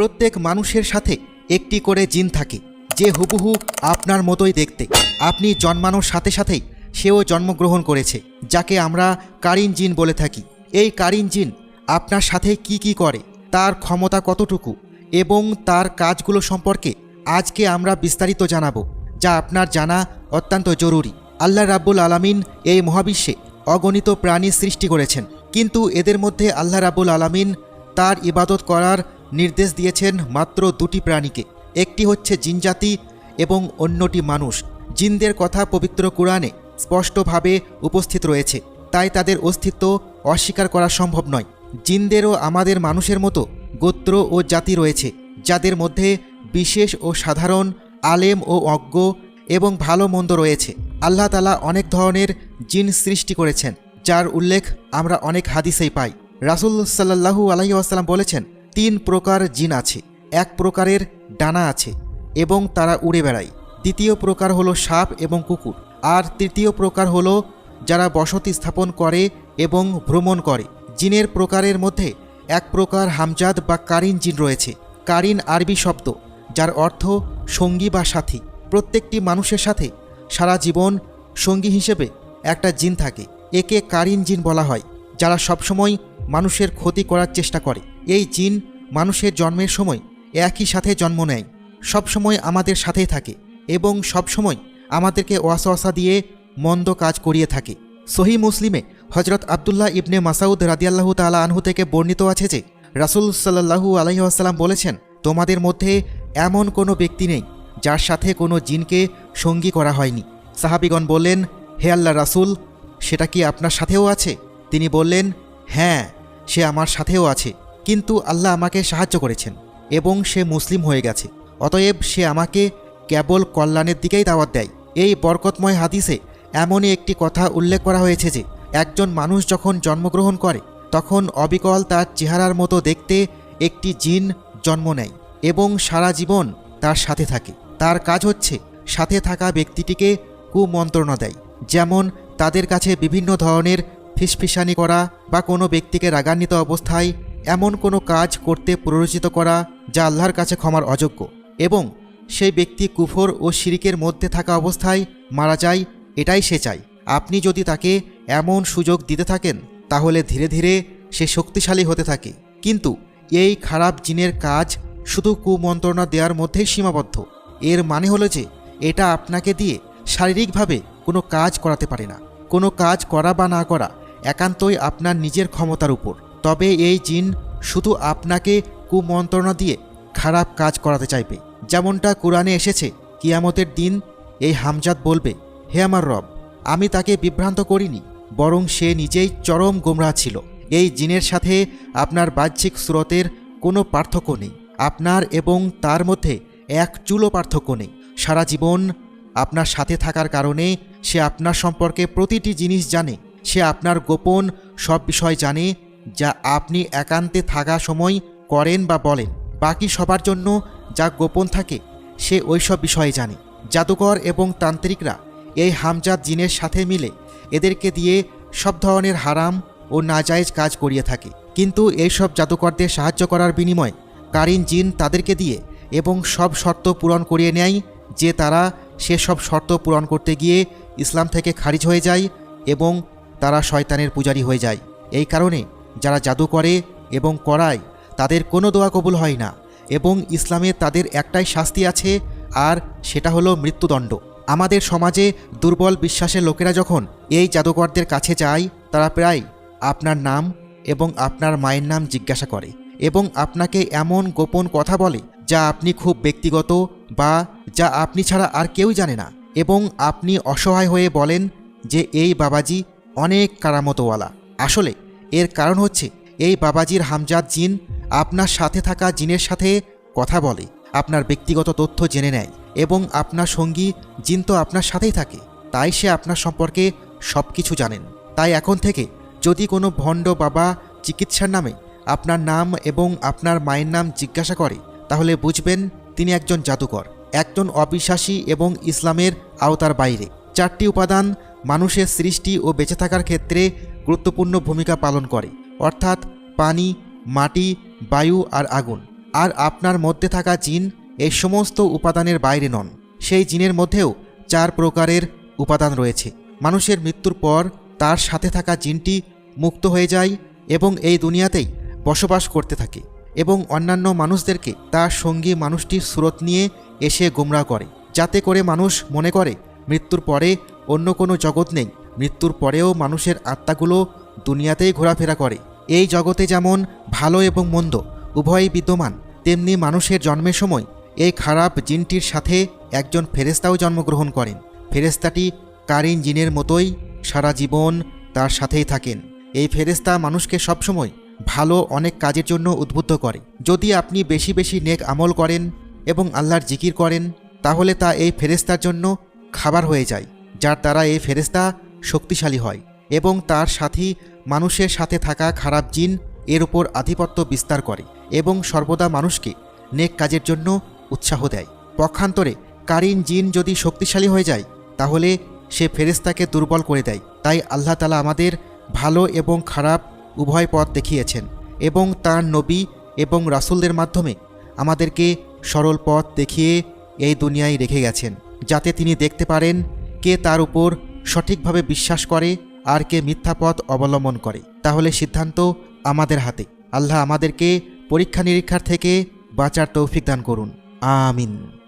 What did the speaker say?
প্রত্যেক মানুষের সাথে একটি করে জিন থাকে, যে হুবহু আপনার মতোই দেখতে। আপনি জন্মানোর সাথে সাথেই সেও জন্মগ্রহণ করেছে, যাকে আমরা কারিন জিন বলে থাকি। এই কারিন জিন আপনার সাথে কি কি করে, তার ক্ষমতা কতটুকু, এবং তার কাজগুলো সম্পর্কে আজকে আমরা বিস্তারিত জানাব, যা আপনার জানা অত্যন্ত জরুরি। আল্লাহ রাব্বুল আলামিন এই মহাবিশ্বে অগণিত প্রাণী সৃষ্টি করেছেন, কিন্তু এদের মধ্যে আল্লাহ রাব্বুল আলামিন তার ইবাদত করার নির্দেশ দিয়েছেন মাত্র দুটি প্রাণীকে। একটি হচ্ছে জিনজাতি এবং অন্যটি মানুষ। জিনদের কথা পবিত্র কোরআনে স্পষ্টভাবে উপস্থিত রয়েছে। তাই তাদের অস্তিত্ব অস্বীকার করা সম্ভব নয়। জিনদেরও আমাদের মানুষের মতো গোত্র ও জাতি রয়েছে, যাদের মধ্যে বিশেষ ও সাধারণ, আলেম ও অজ্ঞ এবং ভালো মন্দ রয়েছে। আল্লাহ তালা অনেক ধরনের জিন সৃষ্টি করেছেন, যার উল্লেখ আমরা অনেক হাদিসেই পাই। রাসুল সাল্লাহু আলহি আসাল্লাম বলেছেন তিন প্রকার জিন আছে। এক প্রকারের ডানা আছে এবং তারা উড়ে বেড়ায়। দ্বিতীয় প্রকার হলো সাপ এবং কুকুর। আর তৃতীয় প্রকার হলো যারা বসতি স্থাপন করে এবং ভ্রমণ করে। জিনের প্রকারের মধ্যে এক প্রকার হামজাদ বা কারিন জিন রয়েছে। কারিন আরবি শব্দ, যার অর্থ সঙ্গী বা সাথী। প্রত্যেকটি মানুষের সাথে সারা জীবন সঙ্গী হিসেবে একটা জিন থাকে। একে কারিন জিন বলা হয়, যারা সবসময় মানুষের ক্ষতি করার চেষ্টা করে। এই জিন মানুষের জন্মের সময় একই সাথে জন্ম নেয়। সবসময় আমাদের সাথেই থাকে এবং সবসময় আমাদেরকে ওয়াসওয়াসা দিয়ে মন্দ কাজ করিয়ে থাকে। সহি মুসলিমে হজরত আবদুল্লাহ ইবনে মাসাউদ রাদিয়াল্লাহু তালা আনহু থেকে বর্ণিত আছে যে, রাসুল সাল্লাহু আলহিহাসাল্লাম বলেছেন, তোমাদের মধ্যে এমন কোনো ব্যক্তি নেই যার সাথে কোনো জিনকে সঙ্গী করা হয়নি। সাহাবিগণ বললেন, হে আল্লাহ রাসুল, সেটা কি আপনার সাথেও আছে? তিনি বললেন হ্যাঁ। সে আমার সাথেও আছে, কিন্তু আল্লাহ আমাকে সাহায্য করেছেন এবং সে মুসলিম হয়ে গেছে। অতএব সে আমাকে কেবল কল্যাণের দিকেই দাওয়াত দেয়। এই বরকতময় হাদিসে এমনই একটি কথা উল্লেখ করা হয়েছে যে, একজন মানুষ যখন জন্মগ্রহণ করে, তখন অবিকল তার চেহারার মতো দেখতে একটি জিন জন্ম নেয় এবং সারা জীবন তার সাথে থাকে। তার কাজ হচ্ছে সাথে থাকা ব্যক্তিটিকে কুমন্ত্রণা দেয়, যেমন তাদের কাছে বিভিন্ন ধরনের ফিসফিসানি করা বা কোনো ব্যক্তিকে রাগান্বিত অবস্থায় এমন কোনো কাজ করতে প্ররোচিত করা যা আল্লাহর কাছে ক্ষমার অযোগ্য। এবং সেই ব্যক্তি কুফর ও শিরিকের মধ্যে থাকা অবস্থায় মারা যায়, এটাই সে চায়। আপনি যদি তাকে এমন সুযোগ দিতে থাকেন, তাহলে ধীরে ধীরে সে শক্তিশালী হতে থাকে। কিন্তু এই খারাপ জিনের কাজ শুধু কুমন্ত্রণা দেওয়ার মধ্যেই সীমাবদ্ধ। এর মানে হলো যে, এটা আপনাকে দিয়ে শারীরিকভাবে কোনো কাজ করাতে পারে না। কোনো কাজ করা বা না করা একান্তই আপনার নিজের ক্ষমতার উপর। তবে এই জিন শুধু আপনাকে কুমন্ত্রণা দিয়ে খারাপ কাজ করাতে চাইবে। যেমনটা কোরআনে এসেছে, কিয়ামতের দিন এই হামজাদ বলবে, হে আমার রব, আমি তাকে বিভ্রান্ত করিনি, বরং সে নিজেই চরম গোমরাহ ছিল। এই জিনের সাথে আপনার বাহ্যিক স্রোতের কোনো পার্থক্য নেই। আপনার এবং তার মধ্যে এক চুলো পার্থক্য নেই। সারা জীবন আপনার সাথে থাকার কারণে সে আপনার সম্পর্কে প্রতিটি জিনিস জানে সে আপনার গোপন সব বিষয় জানে, যা আপনি একান্তে থাকা সময় করেন বা বলেন। বাকি সবার জন্য যা গোপন থাকে, সে ওইসব বিষয়ে জানে। জাদুকর এবং তান্ত্রিকরা এই হামজাদ জিনের সাথে মিলে এদেরকে দিয়ে সব ধরনের হারাম ও নাজায়েজ কাজ করিয়ে থাকে। কিন্তু এইসব জাদুকরদের সাহায্য করার বিনিময়ে কারিন জিন তাদেরকে দিয়ে এবং সব শর্ত পূরণ করিয়ে নেয়, যে তারা সেসব শর্ত পূরণ করতে গিয়ে ইসলাম থেকে খারিজ হয়ে যায় এবং তারা শয়তানের পূজারী হয়ে যায়। এই কারণে যারা জাদু করে এবং করায়, তাদের কোনো দোয়া কবুল হয় না এবং ইসলামে তাদের একটাই শাস্তি আছে, আর সেটা হলো মৃত্যুদণ্ড। আমাদের সমাজে দুর্বল বিশ্বাসের লোকেরা যখন এই জাদুকরদের কাছে যায়, তারা প্রায় আপনার নাম এবং আপনার মায়ের নাম জিজ্ঞাসা করে এবং আপনাকে এমন গোপন কথা বলে যা আপনি খুব ব্যক্তিগত বা যা আপনি ছাড়া আর কেউই জানে না এবং আপনি অসহায় হয়ে বলেন যে, এই বাবাজি অনেক কারামতওয়ালা। আসলে, এর কারণ হচ্ছে, এই বাবাজির হামজাদ জিন আপনার সাথে থাকা জিনের সাথে কথা বলে, আপনার ব্যক্তিগত তথ্য জেনে নেয় এবং আপনার সঙ্গী জিন তো আপনার সাথেই থাকে, তাই সে আপনার সম্পর্কে সব কিছু জানেন। তাই এখন থেকে, যদি কোনো ভণ্ড বাবা চিকিৎসার নামে আপনার নাম এবং আপনার মায়ের নাম জিজ্ঞাসা করে, তাহলে বুঝবেন তিনি একজন জাদুকর, একজন অবিশ্বাসী এবং ইসলামের আওতার বাইরে। চারটি উপাদান মানুষের সৃষ্টি ও বেঁচে থাকার ক্ষেত্রে গুরুত্বপূর্ণ ভূমিকা পালন করে, অর্থাৎ পানি, মাটি, বায়ু আর আগুন। আর আপনার মধ্যে থাকা জিন এই সমস্ত উপাদানের বাইরে নন। সেই জিনের মধ্যেও চার প্রকারের উপাদান রয়েছে। মানুষের মৃত্যুর পর তার সাথে থাকা জিনটি মুক্ত হয়ে যায় এবং এই দুনিয়াতেই বসবাস করতে থাকে এবং অন্যান্য মানুষদেরকে তার সঙ্গী মানুষটির সুরত নিয়ে এসে গোমরা করে, যাতে করে মানুষ মনে করে মৃত্যুর পরে অন্য কোনো জগৎ নেই। মৃত্যুর পরেও মানুষের আত্মাগুলো দুনিয়াতেই ঘোরাফেরা করে। এই জগতে যেমন ভালো এবং মন্দ, উভয়ই বিদ্যমান, তেমনি মানুষের জন্মের সময় এই খারাপ জিনটির সাথে একজন ফেরেস্তাও জন্মগ্রহণ করেন। ফেরেস্তাটি কারিন জিনের মতোই সারা জীবন তার সাথেই থাকেন। এই ফেরেস্তা মানুষকে সবসময় ভালো অনেক কাজের জন্য উদ্বুদ্ধ করে। যদি আপনি বেশি বেশি নেক আমল করেন এবং আল্লাহর জিকির করেন, তাহলে তা এই ফেরেস্তার জন্য খাবার হয়ে যায়। যার দ্বারা এই ফেরেস্তা শক্তিশালী হয় এবং তার সাথী মানুষের সাথে থাকা খারাপ জিন এর উপর আধিপত্য বিস্তার করে এবং সর্বদা মানুষকে নেক কাজের জন্য উৎসাহ দেয়। পক্ষান্তরে কারিন জিন যদি শক্তিশালী হয়ে যায়, তাহলে সে ফেরেস্তাকে দুর্বল করে দেয়। তাই আল্লাহ তালা আমাদের ভালো এবং খারাপ উভয় পথ দেখিয়েছেন এবং তার নবী এবং রাসুলদের মাধ্যমে আমাদেরকে সরল পথ দেখিয়ে এই দুনিয়ায় রেখে গেছেন, যাতে তিনি দেখতে পারেন কে তার উপর সঠিকভাবে বিশ্বাস করে আর কে মিথ্যা পথ অবলম্বন করে। তাহলে সিদ্ধান্ত আমাদের হাতে। আল্লাহ আমাদেরকে পরীক্ষা নিরীক্ষার থেকে বাঁচার তৌফিক দান করুন। আমিন।